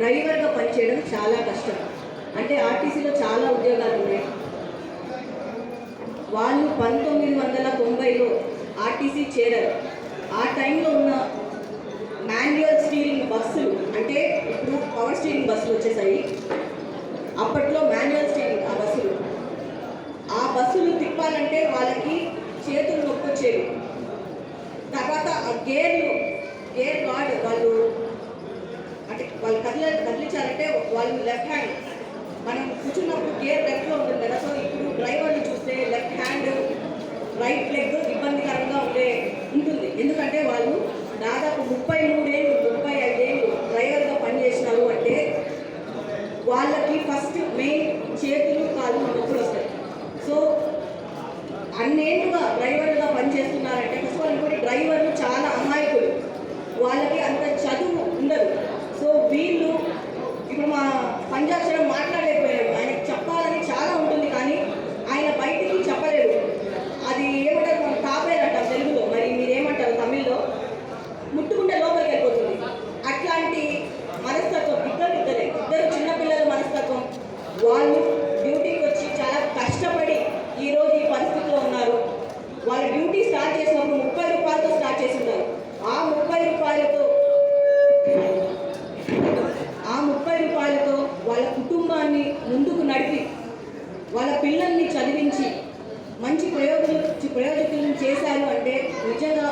డ్రైవర్గా పనిచేయడం చాలా కష్టం. అంటే ఆర్టీసీలో చాలా ఉద్యోగాలు ఉన్నాయి. వాళ్ళు పంతొమ్మిది వందల తొంభైలో ఆర్టీసీ చేరారు. ఆ టైంలో ఉన్న మాన్యువల్ స్టీరింగ్ బస్సులు అంటే ఇప్పుడు పవర్ స్టీరింగ్ బస్సులు వచ్చేసాయి. అప్పట్లో మాన్యువల్ స్టీరింగ్ ఆ బస్సులు ఆ బస్సులు తిప్పాలంటే వాళ్ళకి చేతులు నొప్పి వచ్చేవి తర్వాత ఆ గేర్లు గేర్ గార్డ్ వాళ్ళు అంటే వాళ్ళు కదిలి కదిలించారంటే వాళ్ళు లెఫ్ట్ హ్యాండ్ మనం కూర్చున్నప్పుడు గేర్ లెఫ్ట్లో ఉంటుంది కదా సో ఇప్పుడు డ్రైవర్ని చూస్తే లెఫ్ట్ హ్యాండ్ రైట్ లెగ్ ఇబ్బందికరంగా ఉండే ఉంటుంది. ఎందుకంటే వాళ్ళు దాదాపు ముప్పై మూడేళ్ళు ముప్పై ఐదేళ్ళు డ్రైవర్గా పనిచేసినారు అంటే వాళ్ళకి ఫస్ట్ మెయిన్ చేతులు కాళ్ళు నొప్పులు వస్తాయి. సో అన్నేళ్ళుగా డ్రైవర్గా పనిచేస్తున్నారంటే ఫస్ట్ వాళ్ళు కూడా డ్రైవర్ పిల్లల్ని చదివించి మంచి ప్రయోజన ప్రయోజకులను చేశారు అంటే నిజంగా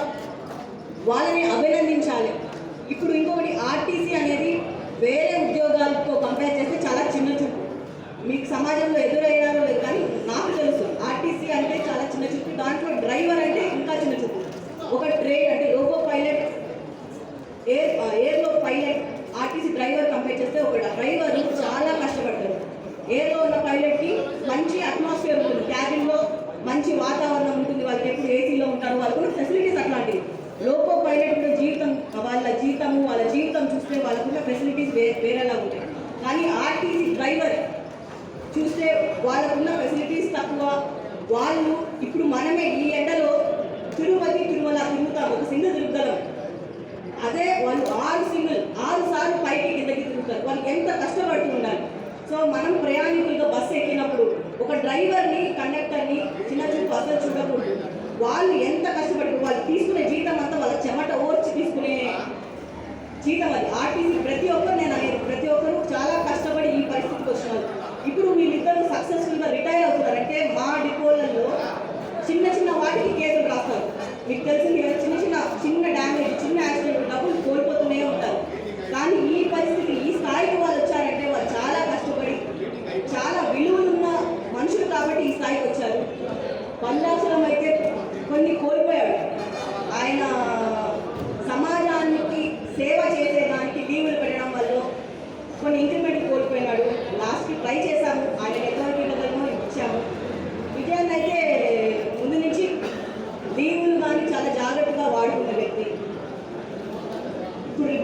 వాళ్ళని అభినందించాలి. ఇప్పుడు ఇంకొకటి ఆర్టీసీ అనేది వేరే ఉద్యోగాలతో కంపేర్ చేస్తే చాలా చిన్న చూపు. మీకు సమాజంలో ఎదురయ్యే లేదు కానీ నాకు తెలుసు ఆర్టీసీ అంటే చాలా చిన్న చూపు దాంట్లో డ్రైవర్ అంటే ఇంకా చిన్న చూపు ఒక ట్రైన్ అంటే లోకో పైలట్ ఎయిర్ ఎయిర్లో పైలట్ ఆర్టీసీ డ్రైవర్ కంపేర్ చేస్తే ఒక డ్రైవర్ చాలా కష్టపడతారు ఎయిర్లో ఉన్న పైలట్కి మంచి అట్మాస్ఫియర్ ఉంటుంది. క్యాబిన్లో మంచి వాతావరణం ఉంటుంది. వాళ్ళకి ఎప్పుడు ఏసీలో ఉంటారు. వాళ్ళకు కూడా ఫెసిలిటీస్ అట్లాంటివి. లోకో పైలట్ జీవితం వాళ్ళ జీతము వాళ్ళ జీవితం చూస్తే వాళ్ళకున్న ఫెసిలిటీస్ వే వేరేలా ఉంటాయి. కానీ ఆర్టీసీ డ్రైవర్ చూస్తే వాళ్ళకున్న ఫెసిలిటీస్ తక్కువ. వాళ్ళు ఇప్పుడు మనమే ఈ ఎండలో తిరుపతి తిరుమల తిరుగుతాం. ఒక సింగిల్ తిరుగుగలం అదే వాళ్ళు ఆరు సింగిల్ ఆరు సార్లు పైకి కిందకి తిరుగుతారు. వాళ్ళు ఎంత కష్టపడుతూ ఉండాలి. సో మనం ప్రయాణికులుగా బస్సు ఎక్కినప్పుడు ఒక డ్రైవర్ని కండక్టర్ని చిన్న చిన్న అసలు చూడకూడదు. వాళ్ళు ఎంత కష్టపడి వాళ్ళు తీసుకునే జీతం అంతా వాళ్ళ చెమట ఓర్చి తీసుకునే జీతం అది. ఆర్టీసీ ప్రతి ఒక్కరు నేను అనేది ప్రతి ఒక్కరు చాలా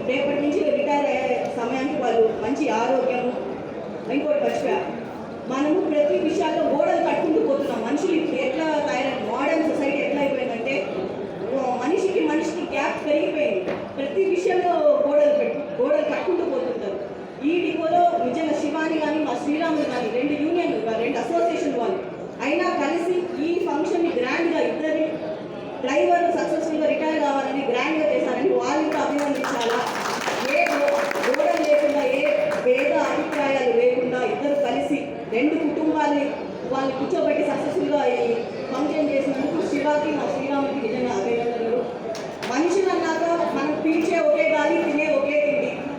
రేపటి నుంచి రిటైర్ అయ్యే సమయానికి వాళ్ళు మంచి ఆరోగ్యము ఇంకోటి మర్చిపోయా మనము ప్రతి విషయాల్లో